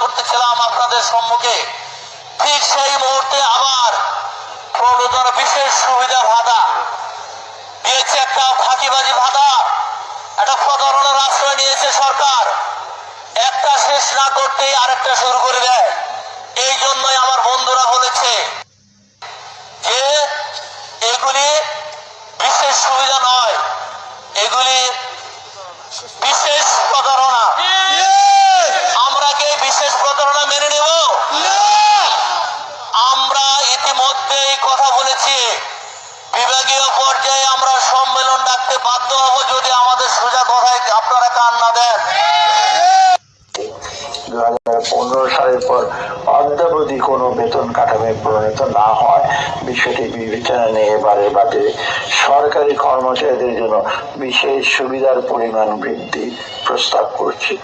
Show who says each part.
Speaker 1: করতেছিলাম আপনাদের সম্মুখে। ঠিক সেই মুহূর্তে আবার প্রণোদন বিশেষ সুবিধা ভাতা দিয়েছে একটা ফাঁকিবাজি ভাতা, একটা প্রতারণার আশ্রয় নিয়েছে সরকার। একটা শেষ না করতেই আরেকটা শুরু করে দেয়। এই জন্যই আমার বন্ধুরা বলেছে যে এগুলি বিশেষ সুবিধা নয় এগুলি বিশেষ প্রতারণা আমরা বিশেষ প্রতারণা মেনে নেব? আমরা ইতিমধ্যেই কথা বলেছি বিভাগীয় পর্যায়ে আমরা সম্মেলন ডাকতে বাধ্য হব যদি আমাদের সোজা কথায় আপনারা কান না দেন।
Speaker 2: দু হাজার পনেরো সালের পর অদ্যাবধি কোনো বেতন কাঠামো প্রণীত না হয়। বিষয়টি বিবেচনা নিয়ে এবারে বাজেটে সরকারি কর্মচারীদের জন্য বিশেষ সুবিধার পরিমাণ বৃদ্ধি প্রস্তাব করছি।